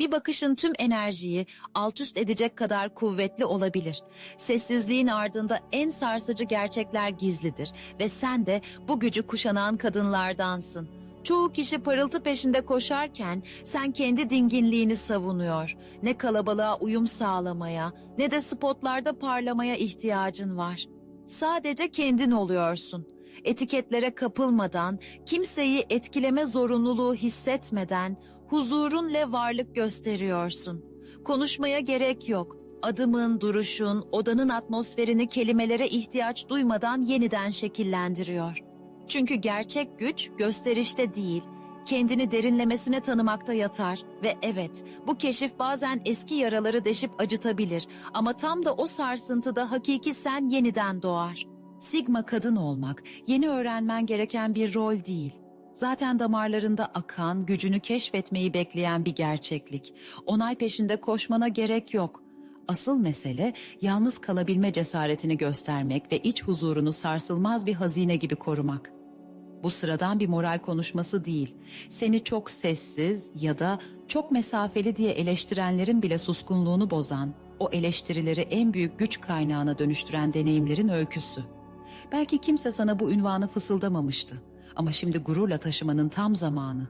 Bir bakışın tüm enerjiyi alt üst edecek kadar kuvvetli olabilir. Sessizliğin ardında en sarsıcı gerçekler gizlidir ve sen de bu gücü kuşanan kadınlardansın. Çoğu kişi parıltı peşinde koşarken sen kendi dinginliğini savunuyor. Ne kalabalığa uyum sağlamaya ne de spotlarda parlamaya ihtiyacın var. Sadece kendin oluyorsun. Etiketlere kapılmadan, kimseyi etkileme zorunluluğu hissetmeden huzurunla varlık gösteriyorsun. Konuşmaya gerek yok. Adımın, duruşun, odanın atmosferini kelimelere ihtiyaç duymadan yeniden şekillendiriyor. Çünkü gerçek güç gösterişte değil, kendini derinlemesine tanımakta yatar ve evet, bu keşif bazen eski yaraları deşip acıtabilir ama tam da o sarsıntıda hakiki sen yeniden doğar. Sigma kadın olmak yeni öğrenmen gereken bir rol değil. Zaten damarlarında akan, gücünü keşfetmeyi bekleyen bir gerçeklik. Onay peşinde koşmana gerek yok. Asıl mesele yalnız kalabilme cesaretini göstermek ve iç huzurunu sarsılmaz bir hazine gibi korumak. Bu sıradan bir moral konuşması değil. Seni çok sessiz ya da çok mesafeli diye eleştirenlerin bile suskunluğunu bozan, o eleştirileri en büyük güç kaynağına dönüştüren deneyimlerin öyküsü. Belki kimse sana bu ünvanı fısıldamamıştı ama şimdi gururla taşımanın tam zamanı.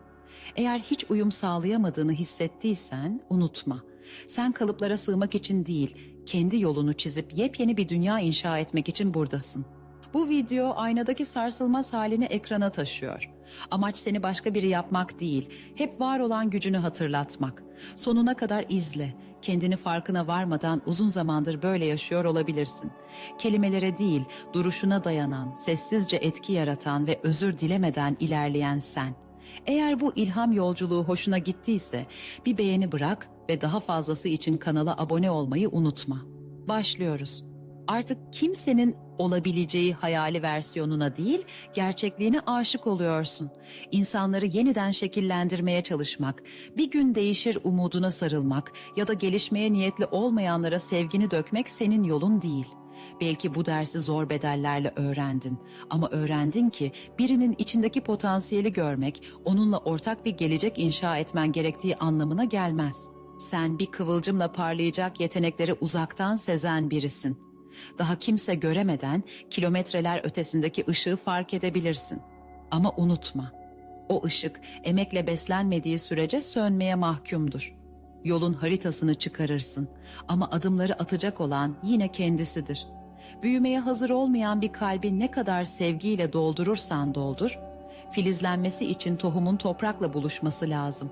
Eğer hiç uyum sağlayamadığını hissettiysen unutma. Sen kalıplara sığmak için değil, kendi yolunu çizip yepyeni bir dünya inşa etmek için buradasın. Bu video aynadaki sarsılmaz halini ekrana taşıyor. Amaç seni başka biri yapmak değil, hep var olan gücünü hatırlatmak. Sonuna kadar izle. Kendini farkına varmadan uzun zamandır böyle yaşıyor olabilirsin. Kelimelere değil, duruşuna dayanan, sessizce etki yaratan ve özür dilemeden ilerleyen sen. Eğer bu ilham yolculuğu hoşuna gittiyse bir beğeni bırak ve daha fazlası için kanala abone olmayı unutma. Başlıyoruz artık kimsenin olabileceği hayali versiyonuna değil, gerçekliğine aşık oluyorsun. İnsanları yeniden şekillendirmeye çalışmak, bir gün değişir umuduna sarılmak ya da gelişmeye niyetli olmayanlara sevgini dökmek senin yolun değil. Belki bu dersi zor bedellerle öğrendin ama öğrendin ki birinin içindeki potansiyeli görmek, onunla ortak bir gelecek inşa etmen gerektiği anlamına gelmez. Sen bir kıvılcımla parlayacak yetenekleri uzaktan sezen birisin. Daha kimse göremeden kilometreler ötesindeki ışığı fark edebilirsin. Ama unutma, o ışık emekle beslenmediği sürece sönmeye mahkumdur. Yolun haritasını çıkarırsın ama adımları atacak olan yine kendisidir. Büyümeye hazır olmayan bir kalbi ne kadar sevgiyle doldurursan doldur, filizlenmesi için tohumun toprakla buluşması lazım.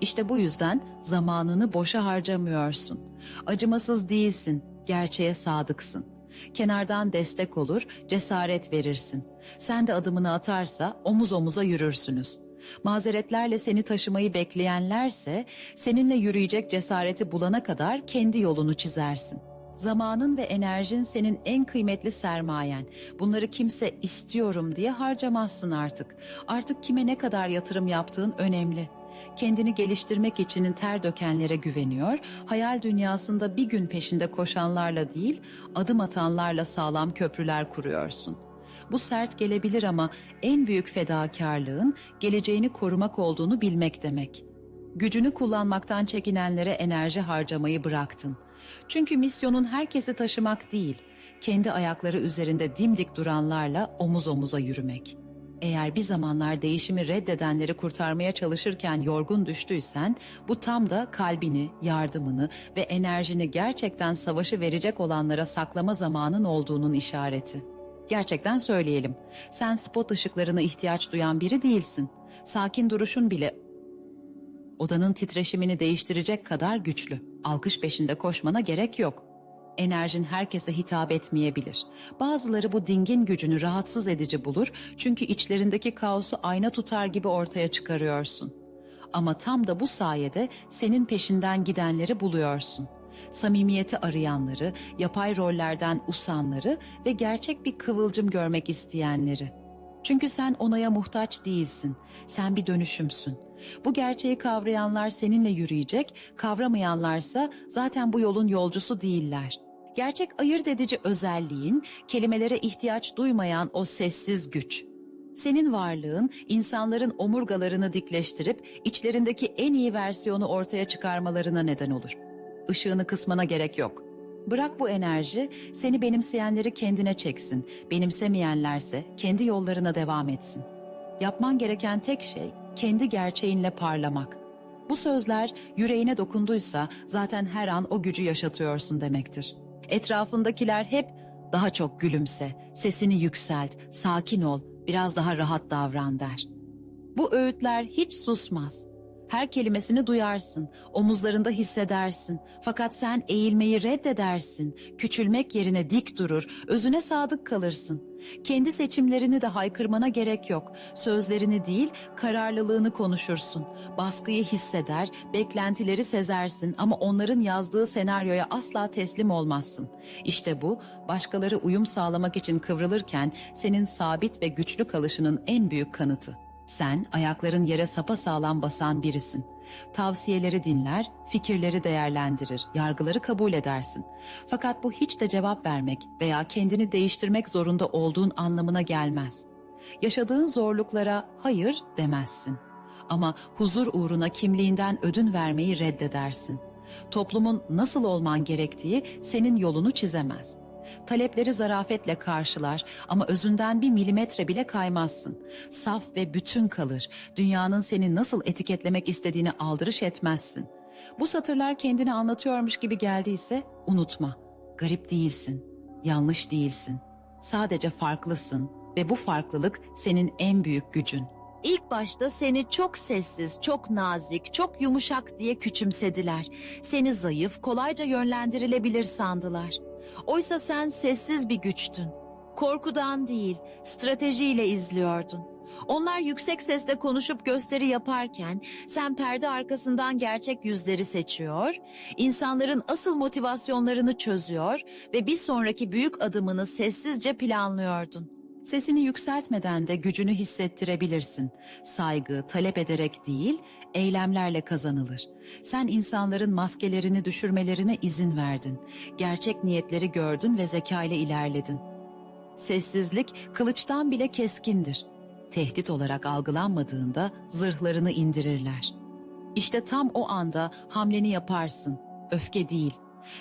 İşte bu yüzden zamanını boşa harcamıyorsun. Acımasız değilsin, gerçeğe sadıksın. Kenardan destek olur, cesaret verirsin. Sen de adımını atarsa omuz omuza yürürsünüz. Mazeretlerle seni taşımayı bekleyenlerse seninle yürüyecek cesareti bulana kadar kendi yolunu çizersin. Zamanın ve enerjin senin en kıymetli sermayen. Bunları kimse istiyorum diye harcamazsın artık. Artık kime ne kadar yatırım yaptığın önemli. Kendini geliştirmek için ter dökenlere güveniyor, hayal dünyasında bir gün peşinde koşanlarla değil, adım atanlarla sağlam köprüler kuruyorsun. Bu sert gelebilir ama en büyük fedakarlığın geleceğini korumak olduğunu bilmek demek. Gücünü kullanmaktan çekinenlere enerji harcamayı bıraktın. Çünkü misyonun herkesi taşımak değil, kendi ayakları üzerinde dimdik duranlarla omuz omuza yürümek.'' Eğer bir zamanlar değişimi reddedenleri kurtarmaya çalışırken yorgun düştüysen, bu tam da kalbini, yardımını ve enerjini gerçekten savaşı verecek olanlara saklama zamanın olduğunun işareti. Gerçekten söyleyelim, sen spot ışıklarına ihtiyaç duyan biri değilsin. Sakin duruşun bile odanın titreşimini değiştirecek kadar güçlü. Alkış peşinde koşmana gerek yok.'' Enerjin herkese hitap etmeyebilir. Bazıları bu dingin gücünü rahatsız edici bulur çünkü içlerindeki kaosu ayna tutar gibi ortaya çıkarıyorsun. Ama tam da bu sayede senin peşinden gidenleri buluyorsun. Samimiyeti arayanları, yapay rollerden usanları ve gerçek bir kıvılcım görmek isteyenleri. Çünkü sen onaya muhtaç değilsin. Sen bir dönüşümsün. Bu gerçeği kavrayanlar seninle yürüyecek, kavramayanlarsa zaten bu yolun yolcusu değiller. Gerçek ayırt edici özelliğin kelimelere ihtiyaç duymayan o sessiz güç. Senin varlığın insanların omurgalarını dikleştirip içlerindeki en iyi versiyonu ortaya çıkarmalarına neden olur. Işığını kısmana gerek yok. Bırak bu enerji seni benimseyenleri kendine çeksin, benimsemeyenlerse kendi yollarına devam etsin. Yapman gereken tek şey kendi gerçeğinle parlamak. Bu sözler yüreğine dokunduysa zaten her an o gücü yaşatıyorsun demektir. Etrafındakiler hep daha çok gülümse, sesini yükselt, sakin ol, biraz daha rahat davran der. Bu öğütler hiç susmaz. Her kelimesini duyarsın, omuzlarında hissedersin. Fakat sen eğilmeyi reddedersin. Küçülmek yerine dik durur, özüne sadık kalırsın. Kendi seçimlerini de haykırmana gerek yok. Sözlerini değil, kararlılığını konuşursun. Baskıyı hisseder, beklentileri sezersin ama onların yazdığı senaryoya asla teslim olmazsın. İşte bu, başkaları uyum sağlamak için kıvrılırken senin sabit ve güçlü kalışının en büyük kanıtı. Sen ayakların yere sapasağlam basan birisin. Tavsiyeleri dinler, fikirleri değerlendirir, yargıları kabul edersin. Fakat bu hiç de cevap vermek veya kendini değiştirmek zorunda olduğun anlamına gelmez. Yaşadığın zorluklara hayır demezsin. Ama huzur uğruna kimliğinden ödün vermeyi reddedersin. Toplumun nasıl olman gerektiği senin yolunu çizemez. Talepleri zarafetle karşılar ama özünden bir milimetre bile kaymazsın. Saf ve bütün kalır. Dünyanın seni nasıl etiketlemek istediğini aldırış etmezsin. Bu satırlar kendini anlatıyormuş gibi geldiyse unutma. Garip değilsin. Yanlış değilsin. Sadece farklısın ve bu farklılık senin en büyük gücün. İlk başta seni çok sessiz, çok nazik, çok yumuşak diye küçümsediler. Seni zayıf, kolayca yönlendirilebilir sandılar. Oysa sen sessiz bir güçtün. Korkudan değil, stratejiyle izliyordun. Onlar yüksek sesle konuşup gösteri yaparken sen perde arkasından gerçek yüzleri seçiyor, insanların asıl motivasyonlarını çözüyor ve bir sonraki büyük adımını sessizce planlıyordun. Sesini yükseltmeden de gücünü hissettirebilirsin. Saygı talep ederek değil, eylemlerle kazanılır. Sen insanların maskelerini düşürmelerine izin verdin. Gerçek niyetleri gördün ve zeka ile ilerledin. Sessizlik kılıçtan bile keskindir. Tehdit olarak algılanmadığında zırhlarını indirirler. İşte tam o anda hamleni yaparsın. Öfke değil,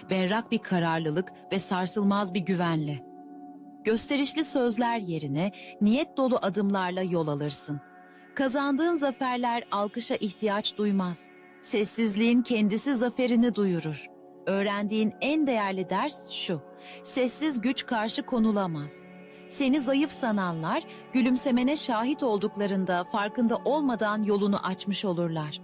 berrak bir kararlılık ve sarsılmaz bir güvenle. Gösterişli sözler yerine niyet dolu adımlarla yol alırsın. Kazandığın zaferler alkışa ihtiyaç duymaz. Sessizliğin kendisi zaferini duyurur. Öğrendiğin en değerli ders şu. Sessiz güç karşı konulamaz. Seni zayıf sananlar gülümsemene şahit olduklarında farkında olmadan yolunu açmış olurlar.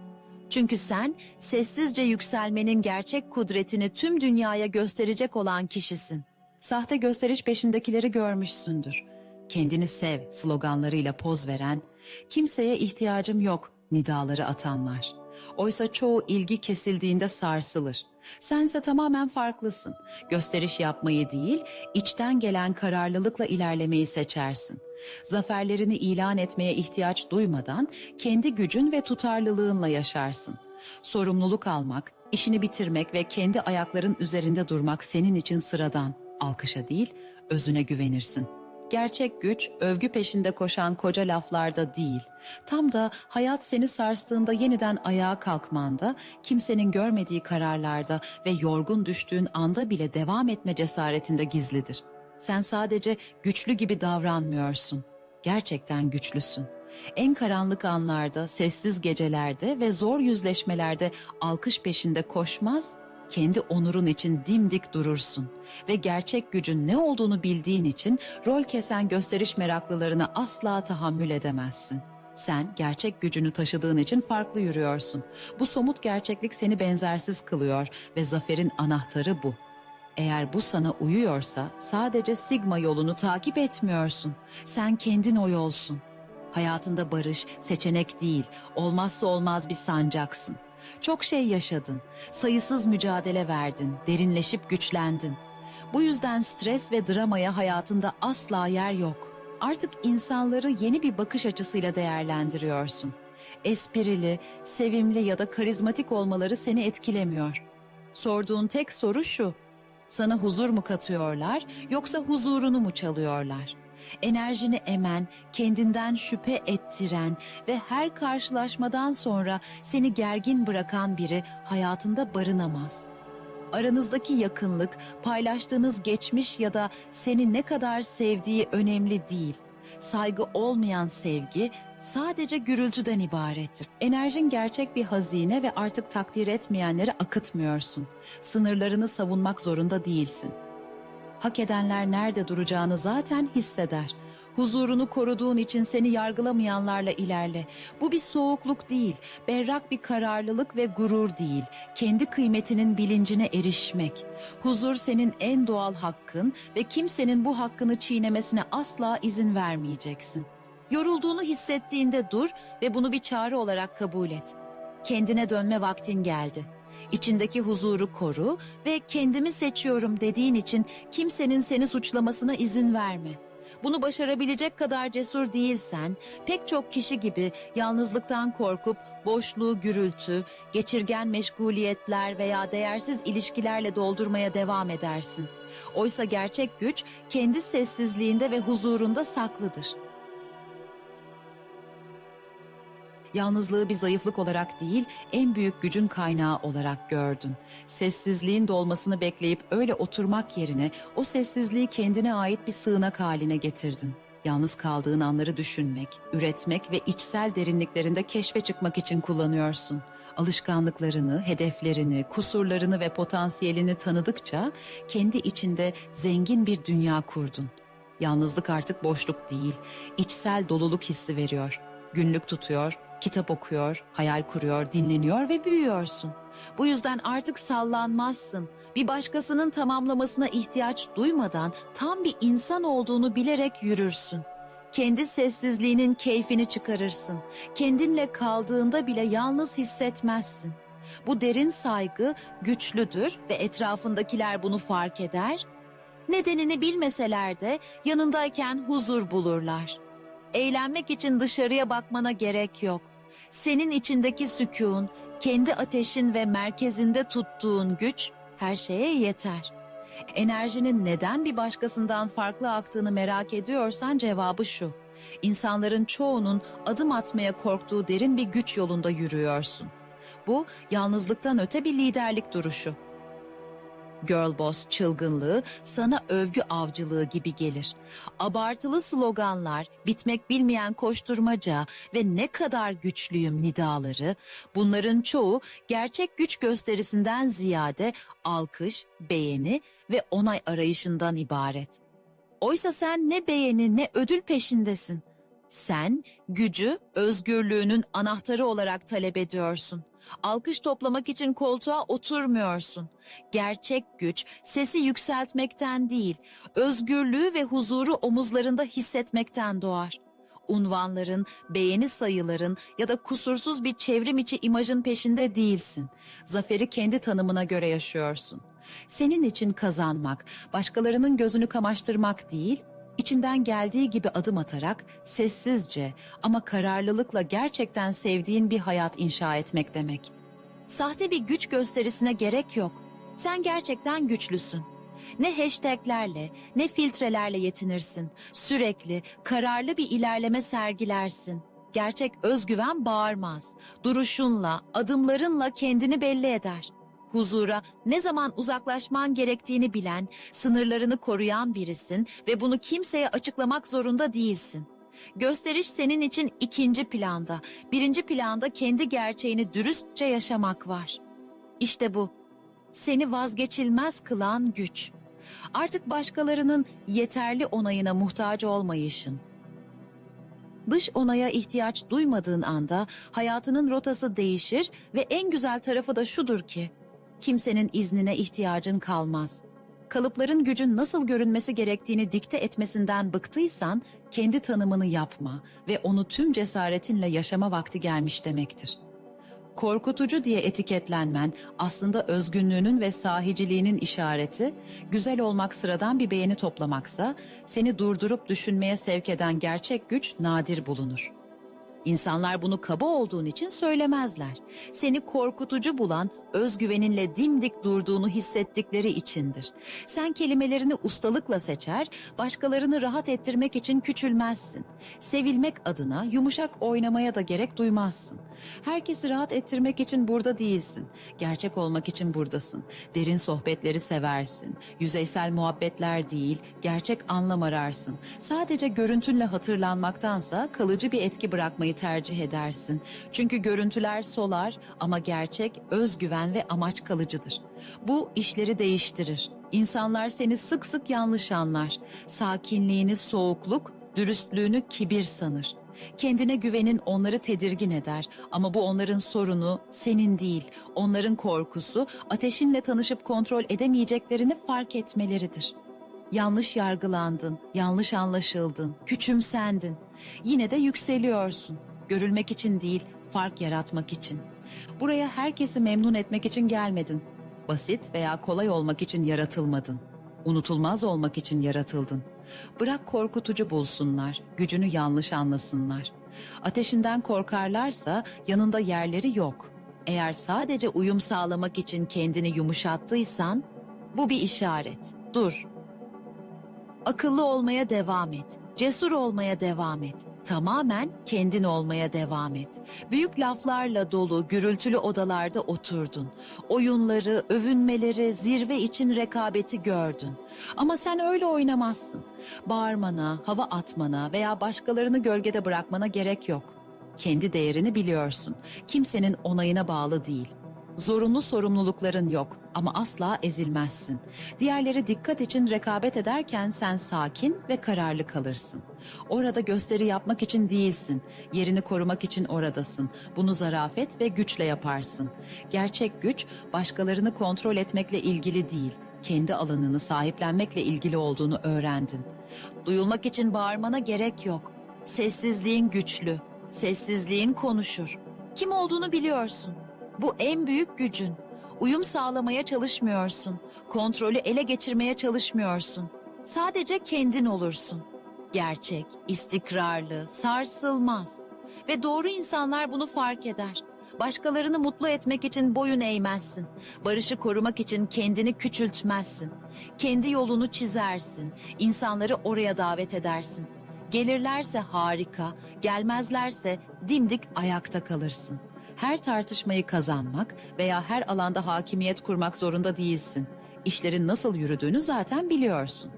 Çünkü sen sessizce yükselmenin gerçek kudretini tüm dünyaya gösterecek olan kişisin. Sahte gösteriş peşindekileri görmüşsündür. Kendini sev sloganlarıyla poz veren, kimseye ihtiyacım yok nidaları atanlar. Oysa çoğu ilgi kesildiğinde sarsılır. Sense tamamen farklısın. Gösteriş yapmayı değil, içten gelen kararlılıkla ilerlemeyi seçersin. Zaferlerini ilan etmeye ihtiyaç duymadan kendi gücün ve tutarlılığınla yaşarsın. Sorumluluk almak, işini bitirmek ve kendi ayakların üzerinde durmak senin için sıradan. Alkışa değil, özüne güvenirsin. Gerçek güç övgü peşinde koşan koca laflarda değil. Tam da hayat seni sarstığında yeniden ayağa kalkmanda, kimsenin görmediği kararlarda ve yorgun düştüğün anda bile devam etme cesaretinde gizlidir. Sen sadece güçlü gibi davranmıyorsun. Gerçekten güçlüsün. En karanlık anlarda, sessiz gecelerde ve zor yüzleşmelerde alkış peşinde koşmaz, kendi onurun için dimdik durursun ve gerçek gücün ne olduğunu bildiğin için rol kesen gösteriş meraklılarına asla tahammül edemezsin. Sen gerçek gücünü taşıdığın için farklı yürüyorsun. Bu somut gerçeklik seni benzersiz kılıyor ve zaferin anahtarı bu. Eğer bu sana uyuyorsa sadece Sigma yolunu takip etmiyorsun. Sen kendin o yolsun. Hayatında barış seçenek değil, olmazsa olmaz bir sancaksın. Çok şey yaşadın, sayısız mücadele verdin, derinleşip güçlendin. Bu yüzden stres ve dramaya hayatında asla yer yok. Artık insanları yeni bir bakış açısıyla değerlendiriyorsun. Esprili, sevimli ya da karizmatik olmaları seni etkilemiyor. Sorduğun tek soru şu. Sana huzur mu katıyorlar yoksa huzurunu mu çalıyorlar? Enerjini emen, kendinden şüphe ettiren ve her karşılaşmadan sonra seni gergin bırakan biri hayatında barınamaz. Aranızdaki yakınlık, paylaştığınız geçmiş ya da seni ne kadar sevdiği önemli değil. Saygı olmayan sevgi sadece gürültüden ibarettir. Enerjin gerçek bir hazine ve artık takdir etmeyenleri akıtmıyorsun. Sınırlarını savunmak zorunda değilsin. Hak edenler nerede duracağını zaten hisseder. Huzurunu koruduğun için seni yargılamayanlarla ilerle. Bu bir soğukluk değil, berrak bir kararlılık ve gurur değil. Kendi kıymetinin bilincine erişmek. Huzur senin en doğal hakkın ve kimsenin bu hakkını çiğnemesine asla izin vermeyeceksin. Yorulduğunu hissettiğinde dur ve bunu bir çağrı olarak kabul et. Kendine dönme vaktin geldi. İçindeki huzuru koru ve kendimi seçiyorum dediğin için kimsenin seni suçlamasına izin verme. Bunu başarabilecek kadar cesur değilsen, pek çok kişi gibi yalnızlıktan korkup boşluğu gürültü, geçirgen meşguliyetler veya değersiz ilişkilerle doldurmaya devam edersin. Oysa gerçek güç kendi sessizliğinde ve huzurunda saklıdır. Yalnızlığı bir zayıflık olarak değil, en büyük gücün kaynağı olarak gördün. Sessizliğin dolmasını bekleyip öyle oturmak yerine o sessizliği kendine ait bir sığınak haline getirdin. Yalnız kaldığın anları düşünmek, üretmek ve içsel derinliklerinde keşfe çıkmak için kullanıyorsun. Alışkanlıklarını, hedeflerini, kusurlarını ve potansiyelini tanıdıkça kendi içinde zengin bir dünya kurdun. Yalnızlık artık boşluk değil, içsel doluluk hissi veriyor. Günlük tutuyor, kitap okuyor, hayal kuruyor, dinleniyor ve büyüyorsun. Bu yüzden artık sallanmazsın. Bir başkasının tamamlamasına ihtiyaç duymadan tam bir insan olduğunu bilerek yürürsün. Kendi sessizliğinin keyfini çıkarırsın. Kendinle kaldığında bile yalnız hissetmezsin. Bu derin saygı güçlüdür ve etrafındakiler bunu fark eder. Nedenini bilmeseler de yanındayken huzur bulurlar. Eğlenmek için dışarıya bakmana gerek yok. Senin içindeki sükun, kendi ateşin ve merkezinde tuttuğun güç her şeye yeter. Enerjinin neden bir başkasından farklı aktığını merak ediyorsan cevabı şu. İnsanların çoğunun adım atmaya korktuğu derin bir güç yolunda yürüyorsun. Bu yalnızlıktan öte bir liderlik duruşu. Girl boss çılgınlığı sana övgü avcılığı gibi gelir. Abartılı sloganlar, bitmek bilmeyen koşturmaca ve ne kadar güçlüyüm nidaları, bunların çoğu gerçek güç gösterisinden ziyade alkış, beğeni ve onay arayışından ibaret. Oysa sen ne beğeni ne ödül peşindesin. Sen gücü özgürlüğünün anahtarı olarak talep ediyorsun. Alkış toplamak için koltuğa oturmuyorsun. Gerçek güç sesi yükseltmekten değil, özgürlüğü ve huzuru omuzlarında hissetmekten doğar. Unvanların, beğeni sayıların ya da kusursuz bir çevrim içi imajın peşinde değilsin. Zaferi kendi tanımına göre yaşıyorsun. Senin için kazanmak, başkalarının gözünü kamaştırmak değil, İçinden geldiği gibi adım atarak sessizce ama kararlılıkla gerçekten sevdiğin bir hayat inşa etmek demek. Sahte bir güç gösterisine gerek yok. Sen gerçekten güçlüsün. Ne hashtaglerle ne filtrelerle yetinirsin. Sürekli kararlı bir ilerleme sergilersin. Gerçek özgüven bağırmaz. Duruşunla, adımlarınla kendini belli eder huzura ne zaman uzaklaşman gerektiğini bilen, sınırlarını koruyan birisin ve bunu kimseye açıklamak zorunda değilsin. Gösteriş senin için ikinci planda, birinci planda kendi gerçeğini dürüstçe yaşamak var. İşte bu, seni vazgeçilmez kılan güç. Artık başkalarının yeterli onayına muhtaç olmayışın. Dış onaya ihtiyaç duymadığın anda hayatının rotası değişir ve en güzel tarafı da şudur ki kimsenin iznine ihtiyacın kalmaz. Kalıpların gücün nasıl görünmesi gerektiğini dikte etmesinden bıktıysan kendi tanımını yapma ve onu tüm cesaretinle yaşama vakti gelmiş demektir. Korkutucu diye etiketlenmen aslında özgünlüğünün ve sahiciliğinin işareti, güzel olmak sıradan bir beğeni toplamaksa, seni durdurup düşünmeye sevk eden gerçek güç nadir bulunur. İnsanlar bunu kaba olduğun için söylemezler. Seni korkutucu bulan özgüveninle dimdik durduğunu hissettikleri içindir. Sen kelimelerini ustalıkla seçer, başkalarını rahat ettirmek için küçülmezsin. Sevilmek adına yumuşak oynamaya da gerek duymazsın. Herkesi rahat ettirmek için burada değilsin. Gerçek olmak için buradasın. Derin sohbetleri seversin. Yüzeysel muhabbetler değil, gerçek anlam ararsın. Sadece görüntünle hatırlanmaktansa kalıcı bir etki bırakmayı tercih edersin. Çünkü görüntüler solar ama gerçek, özgüven ve amaç kalıcıdır. Bu işleri değiştirir. İnsanlar seni sık sık yanlış anlar. Sakinliğini soğukluk, dürüstlüğünü kibir sanır. Kendine güvenin onları tedirgin eder ama bu onların sorunu senin değil. Onların korkusu ateşinle tanışıp kontrol edemeyeceklerini fark etmeleridir. Yanlış yargılandın, yanlış anlaşıldın, küçümsendin. Yine de yükseliyorsun. Görülmek için değil, fark yaratmak için. Buraya herkesi memnun etmek için gelmedin. Basit veya kolay olmak için yaratılmadın. Unutulmaz olmak için yaratıldın. Bırak korkutucu bulsunlar, gücünü yanlış anlasınlar. Ateşinden korkarlarsa yanında yerleri yok. Eğer sadece uyum sağlamak için kendini yumuşattıysan, bu bir işaret. Dur, Akıllı olmaya devam et. Cesur olmaya devam et. Tamamen kendin olmaya devam et. Büyük laflarla dolu, gürültülü odalarda oturdun. Oyunları, övünmeleri, zirve için rekabeti gördün. Ama sen öyle oynamazsın. Bağırmana, hava atmana veya başkalarını gölgede bırakmana gerek yok. Kendi değerini biliyorsun. Kimsenin onayına bağlı değil. Zorunlu sorumlulukların yok ama asla ezilmezsin. Diğerleri dikkat için rekabet ederken sen sakin ve kararlı kalırsın. Orada gösteri yapmak için değilsin. Yerini korumak için oradasın. Bunu zarafet ve güçle yaparsın. Gerçek güç başkalarını kontrol etmekle ilgili değil. Kendi alanını sahiplenmekle ilgili olduğunu öğrendin. Duyulmak için bağırmana gerek yok. Sessizliğin güçlü. Sessizliğin konuşur. Kim olduğunu biliyorsun. Bu en büyük gücün. Uyum sağlamaya çalışmıyorsun. Kontrolü ele geçirmeye çalışmıyorsun. Sadece kendin olursun. Gerçek, istikrarlı, sarsılmaz. Ve doğru insanlar bunu fark eder. Başkalarını mutlu etmek için boyun eğmezsin. Barışı korumak için kendini küçültmezsin. Kendi yolunu çizersin. İnsanları oraya davet edersin. Gelirlerse harika, gelmezlerse dimdik ayakta kalırsın. Her tartışmayı kazanmak veya her alanda hakimiyet kurmak zorunda değilsin. İşlerin nasıl yürüdüğünü zaten biliyorsun.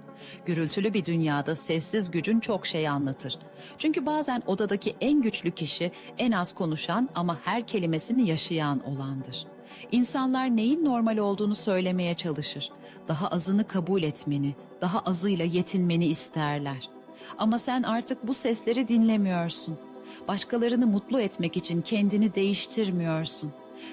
Gürültülü bir dünyada sessiz gücün çok şey anlatır. Çünkü bazen odadaki en güçlü kişi en az konuşan ama her kelimesini yaşayan olandır. İnsanlar neyin normal olduğunu söylemeye çalışır. Daha azını kabul etmeni, daha azıyla yetinmeni isterler. Ama sen artık bu sesleri dinlemiyorsun. Başkalarını mutlu etmek için kendini değiştirmiyorsun.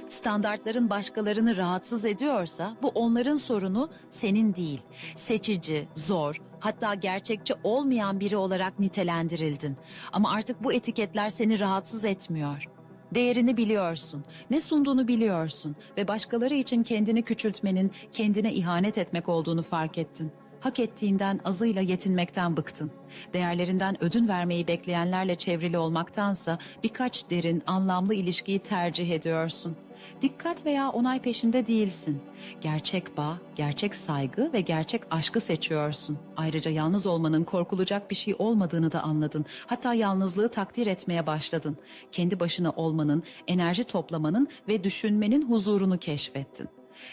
Standartların başkalarını rahatsız ediyorsa bu onların sorunu senin değil. Seçici, zor, hatta gerçekçi olmayan biri olarak nitelendirildin. Ama artık bu etiketler seni rahatsız etmiyor. Değerini biliyorsun, ne sunduğunu biliyorsun ve başkaları için kendini küçültmenin kendine ihanet etmek olduğunu fark ettin. Hak ettiğinden azıyla yetinmekten bıktın. Değerlerinden ödün vermeyi bekleyenlerle çevrili olmaktansa birkaç derin, anlamlı ilişkiyi tercih ediyorsun. Dikkat veya onay peşinde değilsin. Gerçek bağ, gerçek saygı ve gerçek aşkı seçiyorsun. Ayrıca yalnız olmanın korkulacak bir şey olmadığını da anladın. Hatta yalnızlığı takdir etmeye başladın. Kendi başına olmanın, enerji toplamanın ve düşünmenin huzurunu keşfettin.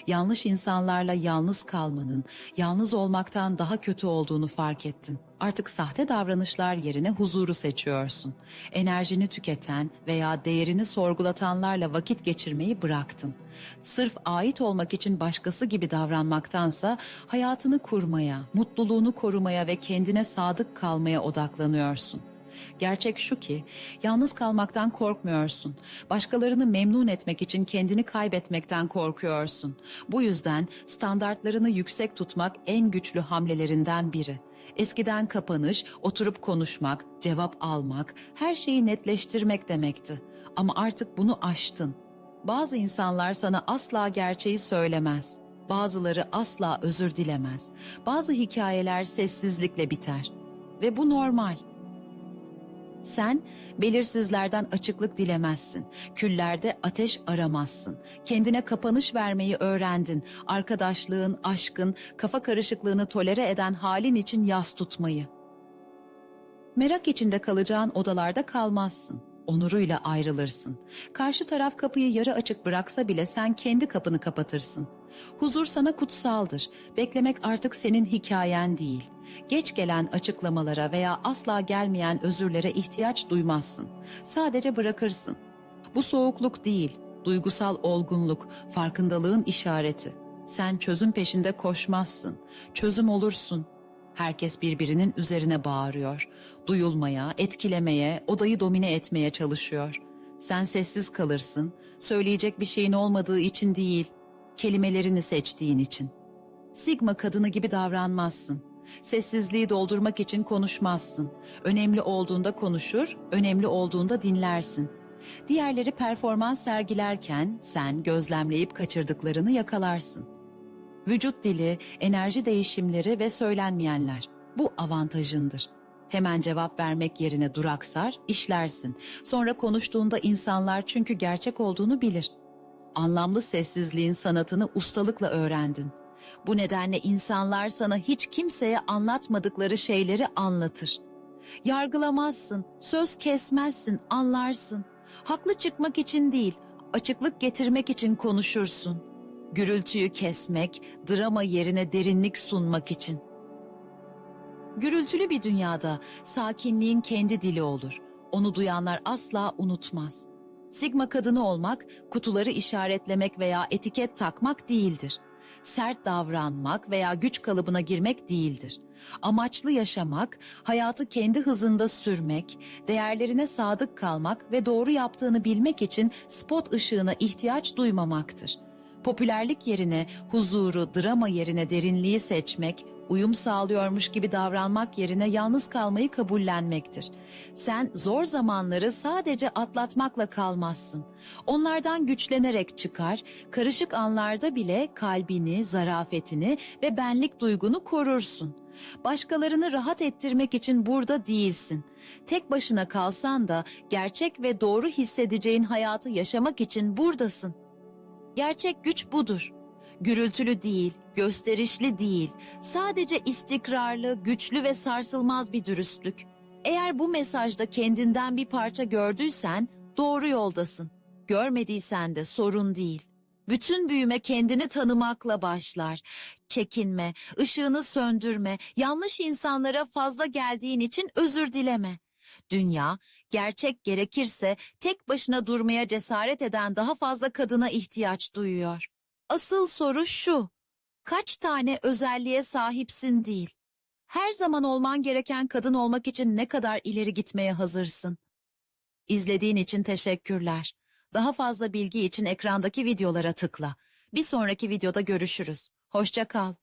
Yanlış insanlarla yalnız kalmanın, yalnız olmaktan daha kötü olduğunu fark ettin. Artık sahte davranışlar yerine huzuru seçiyorsun. Enerjini tüketen veya değerini sorgulatanlarla vakit geçirmeyi bıraktın. Sırf ait olmak için başkası gibi davranmaktansa hayatını kurmaya, mutluluğunu korumaya ve kendine sadık kalmaya odaklanıyorsun. Gerçek şu ki yalnız kalmaktan korkmuyorsun. Başkalarını memnun etmek için kendini kaybetmekten korkuyorsun. Bu yüzden standartlarını yüksek tutmak en güçlü hamlelerinden biri. Eskiden kapanış, oturup konuşmak, cevap almak, her şeyi netleştirmek demekti. Ama artık bunu aştın. Bazı insanlar sana asla gerçeği söylemez. Bazıları asla özür dilemez. Bazı hikayeler sessizlikle biter. Ve bu normal. Sen belirsizlerden açıklık dilemezsin. Küllerde ateş aramazsın. Kendine kapanış vermeyi öğrendin. Arkadaşlığın, aşkın, kafa karışıklığını tolere eden halin için yas tutmayı. Merak içinde kalacağın odalarda kalmazsın. Onuruyla ayrılırsın. Karşı taraf kapıyı yarı açık bıraksa bile sen kendi kapını kapatırsın. Huzur sana kutsaldır. Beklemek artık senin hikayen değil. Geç gelen açıklamalara veya asla gelmeyen özürlere ihtiyaç duymazsın. Sadece bırakırsın. Bu soğukluk değil, duygusal olgunluk, farkındalığın işareti. Sen çözüm peşinde koşmazsın. Çözüm olursun. Herkes birbirinin üzerine bağırıyor. Duyulmaya, etkilemeye, odayı domine etmeye çalışıyor. Sen sessiz kalırsın. Söyleyecek bir şeyin olmadığı için değil, kelimelerini seçtiğin için. Sigma kadını gibi davranmazsın. Sessizliği doldurmak için konuşmazsın. Önemli olduğunda konuşur, önemli olduğunda dinlersin. Diğerleri performans sergilerken sen gözlemleyip kaçırdıklarını yakalarsın. Vücut dili, enerji değişimleri ve söylenmeyenler. Bu avantajındır. Hemen cevap vermek yerine duraksar, işlersin. Sonra konuştuğunda insanlar çünkü gerçek olduğunu bilir. Anlamlı sessizliğin sanatını ustalıkla öğrendin. Bu nedenle insanlar sana hiç kimseye anlatmadıkları şeyleri anlatır. Yargılamazsın, söz kesmezsin, anlarsın. Haklı çıkmak için değil, açıklık getirmek için konuşursun. Gürültüyü kesmek, drama yerine derinlik sunmak için. Gürültülü bir dünyada sakinliğin kendi dili olur. Onu duyanlar asla unutmaz. Sigma kadını olmak, kutuları işaretlemek veya etiket takmak değildir. Sert davranmak veya güç kalıbına girmek değildir. Amaçlı yaşamak, hayatı kendi hızında sürmek, değerlerine sadık kalmak ve doğru yaptığını bilmek için spot ışığına ihtiyaç duymamaktır. Popülerlik yerine huzuru, drama yerine derinliği seçmek, uyum sağlıyormuş gibi davranmak yerine yalnız kalmayı kabullenmektir. Sen zor zamanları sadece atlatmakla kalmazsın. Onlardan güçlenerek çıkar, karışık anlarda bile kalbini, zarafetini ve benlik duygunu korursun. Başkalarını rahat ettirmek için burada değilsin. Tek başına kalsan da gerçek ve doğru hissedeceğin hayatı yaşamak için buradasın. Gerçek güç budur. Gürültülü değil, gösterişli değil, sadece istikrarlı, güçlü ve sarsılmaz bir dürüstlük. Eğer bu mesajda kendinden bir parça gördüysen doğru yoldasın. Görmediysen de sorun değil. Bütün büyüme kendini tanımakla başlar. Çekinme, ışığını söndürme, yanlış insanlara fazla geldiğin için özür dileme. Dünya, gerçek gerekirse tek başına durmaya cesaret eden daha fazla kadına ihtiyaç duyuyor. Asıl soru şu, kaç tane özelliğe sahipsin değil. Her zaman olman gereken kadın olmak için ne kadar ileri gitmeye hazırsın? İzlediğin için teşekkürler. Daha fazla bilgi için ekrandaki videolara tıkla. Bir sonraki videoda görüşürüz. Hoşça kal.